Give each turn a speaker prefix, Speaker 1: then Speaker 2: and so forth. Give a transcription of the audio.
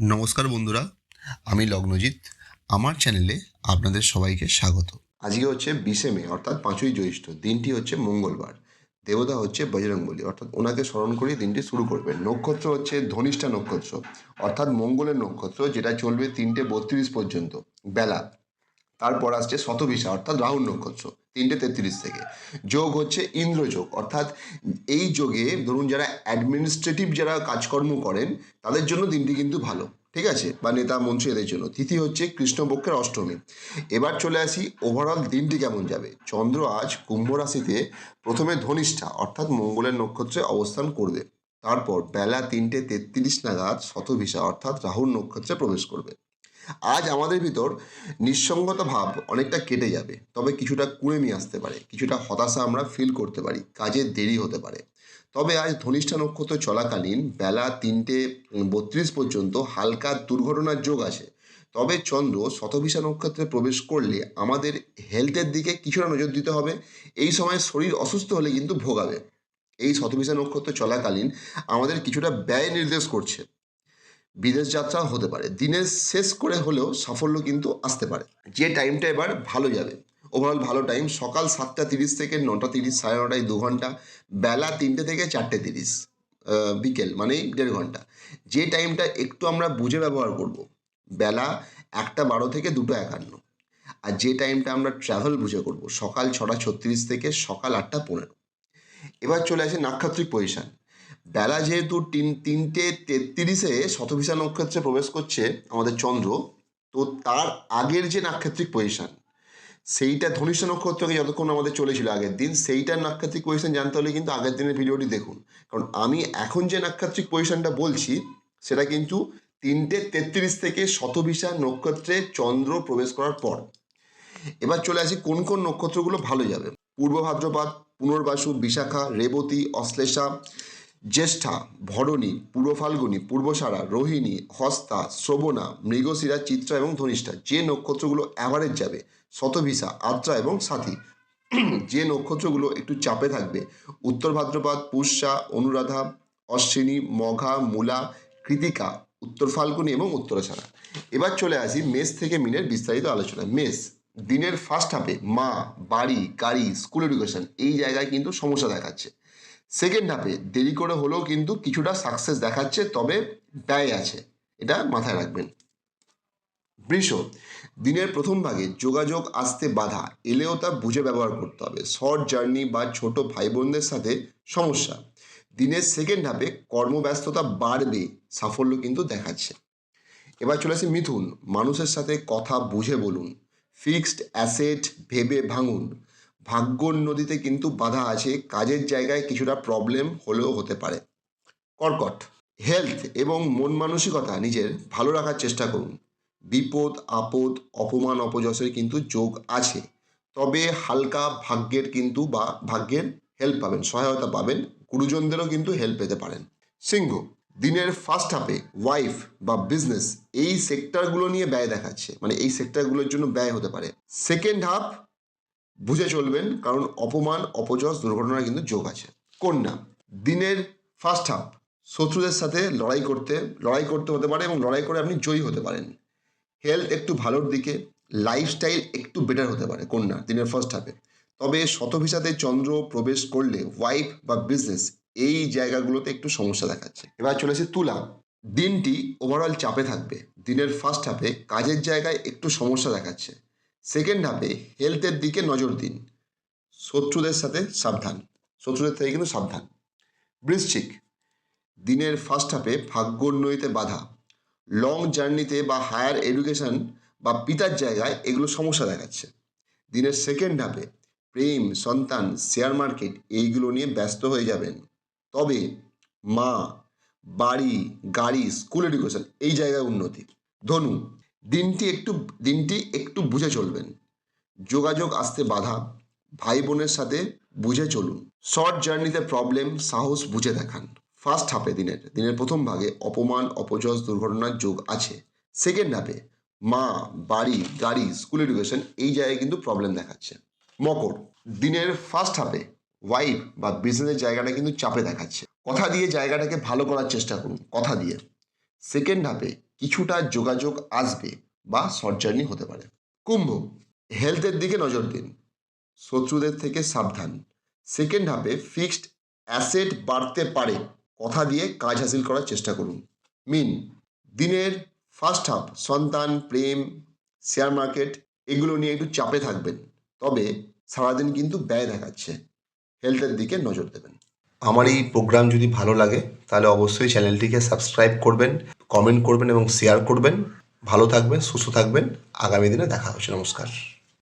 Speaker 1: নমস্কার বন্ধুরা, আমি লগ্নজিৎ। আমার চ্যানেলে আপনাদের সবাইকে স্বাগত। আজকে হচ্ছে বিশে মে, অর্থাৎ পাঁচই জ্যৈষ্ঠ। দিনটি হচ্ছে মঙ্গলবার। দেবতা হচ্ছে বজরঙ্গলী অর্থাৎ ওনাকে স্মরণ করে দিনটি শুরু করবেন। নক্ষত্র হচ্ছে ধনিষ্ঠা নক্ষত্র, অর্থাৎ মঙ্গলের নক্ষত্র, যেটা চলবে তিনটে বত্রিশ পর্যন্ত। বেলা তারপর আসছে শতভিসা, অর্থাৎ রাহুল নক্ষত্র, তিনটে তেত্রিশ থেকে। যোগ হচ্ছে ইন্দ্রযোগ অর্থাৎ এই যোগে ধরুন যারা অ্যাডমিনিস্ট্রেটিভ যারা কাজকর্ম করেন, তাদের জন্য দিনটি কিন্তু ভালো, ঠিক আছে? বা নেতা, মন্ত্রী এদের জন্য। তিথি হচ্ছে কৃষ্ণপক্ষের অষ্টমী। এবার চলে আসি ওভারঅল দিনটি কেমন যাবে? চন্দ্র আজ কুম্ভ রাশিতে প্রথমে ধনিষ্ঠা, অর্থাৎ মঙ্গলের নক্ষত্রে অবস্থান করবে। তারপর বেলা তিনটে তেত্রিশ নাগাদ শতভিসা, অর্থাৎ রাহুল নক্ষত্রে প্রবেশ করবে। আজ আমাদের ভিতর নিঃসঙ্গতা ভাব অনেকটা কেটে যাবে, তবে কিছুটা কুড়ে নিয়ে আসতে পারে, কিছুটা হতাশা আমরা ফিল করতে পারি, কাজে দেরি হতে পারে। তবে আজ ধনিষ্ঠা নক্ষত্র চলাকালীন বেলা তিনটে বত্রিশ পর্যন্ত হালকা দুর্ঘটনার যোগ আছে। তবে চন্দ্র শতভিষা নক্ষত্রে প্রবেশ করলে আমাদের হেলথের দিকে কিছুটা নজর দিতে হবে। এই সময় শরীর অসুস্থ হলে কিন্তু ভোগাবে। এই শতভিসা নক্ষত্র চলাকালীন আমাদের কিছুটা ব্যয় নির্দেশ করছে। বিদেশ যাত্রা হতে পারে। দিনের শেষ করে হলেও সাফল্য কিন্তু আসতে পারে। যে টাইমটা এবার ভালো যাবে। ওভারঅল ভালো টাইম সকাল সাতটা তিরিশ থেকে নটা তিরিশ, সাড়ে নটায় দু ঘণ্টা। বেলা তিনটে থেকে চারটে তিরিশ বিকেল মানে দেড় ঘণ্টা। যে টাইমটা একটু আমরা বুঝে ব্যবহার করব, বেলা একটা বারো থেকে দুটো একান্ন। আর যে টাইমটা আমরা ট্রাভেল বুঝে করব, সকাল ছটা ছত্রিশ থেকে সকাল আটটা পনেরো। এবার চলে আসে নাক্ষত্রিক পজিশন বেলা যেহেতু তিন, তিনটে তেত্রিশে শতভিসা নক্ষত্রে প্রবেশ করছে আমাদের চন্দ্র, তো তার আগের যে নাক্ষত্রিক পজিশন সেইটা ধনিষ্ঠ নক্ষত্রকে যতক্ষণ আমাদের চলেছিল আগের দিন সেইটার নাক্ষত্রিক পজিশন জানতে হলে কিন্তু আগের দিনের ভিডিওটি দেখুন। কারণ আমি এখন যে নাক্ষত্রিক পজিশনটা বলছি, সেটা কিন্তু তিনটে তেত্রিশ থেকে শতভিসা নক্ষত্রে চন্দ্র প্রবেশ করার পর। এবার চলে আসি কোন কোন নক্ষত্রগুলো ভালো যাবে। পূর্ব ভাদ্রপাত পুনর্বাসু, বিশাখা, রেবতী, অশ্লেষা জ্যেষ্ঠা, ভরণী পূর্ব ফাল্গুনী পূর্বসারা রোহিণী, হস্তা, শ্রবণা, মৃগশিরা, চিত্রা এবং ধনিষ্ঠা যে নক্ষত্রগুলো অ্যাভারেজ যাবে, শতভিসা আদ্রা এবং সাথী। যে নক্ষত্রগুলো একটু চাপে থাকবে, উত্তর ভাদ্রপদ, পুষ্যা, অনুরাধা, অশ্বিনী, মঘা, মূলা, কৃতিকা, উত্তর ফাল্গুনী এবং উত্তরাছাড়া এবার চলে আসি মেষ থেকে মিনের বিস্তারিত আলোচনা। মেষ, দিনের ফার্স্ট হাফে মা, বাড়ি, গাড়ি স্কুল এডুকেশন এই জায়গায় কিন্তু সমস্যা দেখাচ্ছে। সেকেন্ড হাফে দেরি করে হলেও কিন্তু কিছুটা সাকসেস দেখাচ্ছে, তবে ব্যয় আছে। এটা মাথায় রাখবেন। বৃষ, দিনের প্রথম ভাগে যোগাযোগ আসতে বাধা, এলেও তা বুঝে ব্যবহার করতে হবে। শর্ট জার্নি বা ছোট ভাই বোনদের সাথে সমস্যা। দিনের সেকেন্ড হাফে কর্মব্যস্ততা বাড়বে, সাফল্য কিন্তু দেখাচ্ছে। এবার চলে আসি মিথুন। মানুষের সাথে কথা বুঝে বলুন। ফিক্সড অ্যাসেট ভেবে ভাঙুন। ভাগ্যর নদীতে কিন্তু বাধা আছে, কাজের জায়গায় কিছুটা প্রবলেম হলেও হতে পারে। কর্কট হেলথ এবং মন মানসিকতা নিজের ভালো রাখার চেষ্টা করুন। বিপদ, আপদ, অপমান, অপযশের কিন্তু যোগ আছে। তবে হালকা ভাগ্যের কিন্তু বা ভাগ্যের হেল্প পাবেন, সহায়তা পাবেন, গুরুজনদেরও কিন্তু হেল্প পেতে পারেন। সিংহ, দিনের ফার্স্ট হাফে ওয়াইফ বা বিজনেস এই সেক্টরগুলো নিয়ে ব্যয় দেখাচ্ছে মানে এই সেক্টরগুলোর জন্য ব্যয় হতে পারে। সেকেন্ড হাফ বুঝে চলবেন, কারণ অপমান, অপযশ দুর্ঘটনার কিন্তু যোগ আছে। কন্যা দিনের ফার্স্ট হাফ শত্রুদের সাথে লড়াই করতে লড়াই করতে হতে পারে এবং লড়াই করে আপনি জয়ী হতে পারেন। হেলথ একটু ভালোর দিকে লাইফস্টাইল একটু বেটার হতে পারে কন্যা দিনের ফার্স্ট হাফে তবে শতভিসাতে চন্দ্র প্রবেশ করলে ওয়াইফ বা বিজনেস এই জায়গাগুলোতে একটু সমস্যা দেখাচ্ছে। এবার চলেছে তুলা। দিনটি ওভারঅল চাপে থাকবে। দিনের ফার্স্ট হাফে কাজের জায়গায় একটু সমস্যা দেখাচ্ছে। সেকেন্ড হাফে হেলথের দিকে নজর দিন। শত্রুদের সাথে সাবধান। শত্রুদের থেকে কিন্তু সাবধান। বৃশ্চিক। দিনের ফার্স্ট হাফে ভাগ্যোন্নয়িতে বাধা। লং জার্নিতে বা হায়ার এডুকেশন বা পিতার জায়গায় এগুলো সমস্যা দেখাচ্ছে। দিনের সেকেন্ড হাফে প্রেম, সন্তান শেয়ার মার্কেট এইগুলো নিয়ে ব্যস্ত হয়ে যাবেন। তবে মা, বাড়ি, গাড়ি স্কুল এডুকেশন এই জায়গায় উন্নতি। ধনু দিনটি একটু দিনটি একটু বুঝে চলবেন। যোগাযোগ আসতে বাধা ভাই বোনের সাথে বুঝে চলুন। শর্ট জার্নিতে প্রবলেম, সাহস বুঝে দেখান। ফার্স্ট হাফে দিনের দিনের প্রথম ভাগে অপমান, অপযশ, দুর্ঘটনার যোগ আছে। সেকেন্ড হাফে, মা, বাড়ি, গাড়ি, স্কুল এডুকেশন, এই জায়গায় কিন্তু প্রবলেম দেখাচ্ছে। মকর, দিনের ফার্স্ট হাফে ওয়াইফ বা বিজনেসের জায়গাটা কিন্তু চাপে দেখাচ্ছে। কথা দিয়ে জায়গাটাকে ভালো করার চেষ্টা করুন, কথা দিয়ে। সেকেন্ড হাফে কিছুটা যোগাযোগ আসবে বা শর্ট জার্নি হতে পারে। কুম্ভ হেলথের দিকে নজর দিন। শত্রুদের থেকে সাবধান। সেকেন্ড হাফে ফিক্সড অ্যাসেট বাড়তে পারে। কথা দিয়ে কাজ হাসিল করার চেষ্টা করুন। মিন, দিনের ফার্স্ট হাফ সন্তান, প্রেম শেয়ার মার্কেট এগুলো নিয়ে একটু চাপে থাকবেন। তবে সারাদিন কিন্তু ব্যয় দেখাচ্ছে। হেলথের দিকে নজর দেবেন। আমার এই প্রোগ্রাম যদি ভালো লাগে, তাহলে অবশ্যই চ্যানেলটিকে সাবস্ক্রাইব করবেন। কমেন্ট করবেন এবং শেয়ার করবেন। ভালো থাকবেন সুস্থ থাকবেন। আগামী দিনে দেখা হচ্ছে। নমস্কার।